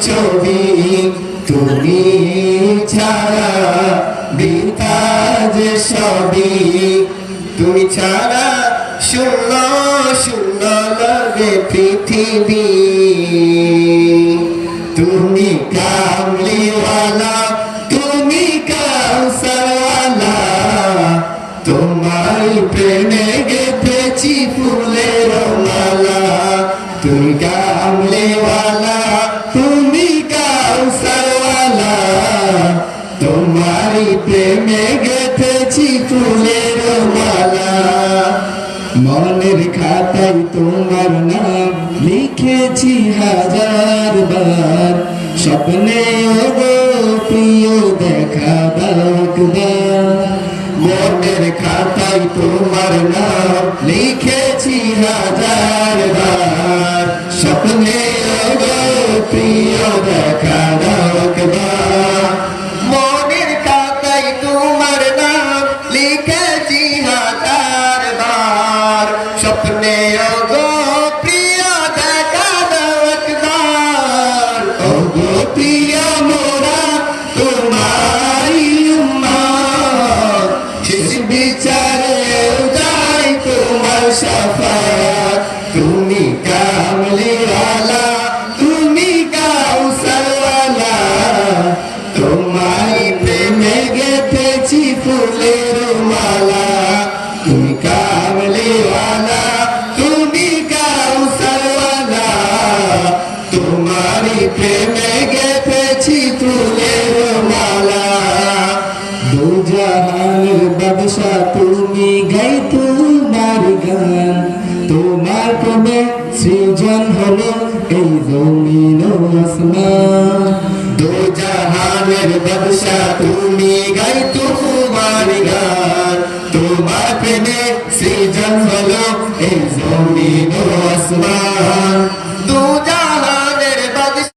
ছবি তুমি ছাড়া যে সবই। তুমি ছাড়া শূন্য শূন্য লাগে পৃথিবী। তুমি কামলিওয়ালা, তুমি কাউসারওয়ালা। তোমার প্রেমে গেথেছি ফুলের মালা। তুমি কামলিওয়ালা তোমার প্রেমে ফুলের মালা। মনের খাতায় তোমার নাম লিখেছি হাজার বার। স্বপ্নে প্রিয় দেখা মনের খাতায় তোমার নাম লিখেছি হাজার বার। স্বপ্নে স্বপ্নে গো প্রিয় দেখা দাও একবার। ও গো প্রিয় মোরা তোমারি উম্মত। শেষ বিচারে যাই তোমার সাফাত তুমি কামলিওয়ালা তুমি কাউসারওয়ালা। তোমারি প্রেমে গেথেছি ফুলের মালা। তুমি কামলিওয়ালা তোমারি প্রেমে গেথেছি ফুলের মালা দু জাহানের বাদশা তুমি গাই তোমার গান তোমার প্রেমে সৃজন হলো এই জমিন আসমান দু জাহানের বাদশা তুমি গাই তোমার গান তোমার প্রেমে সৃজন হলো এই জমিন।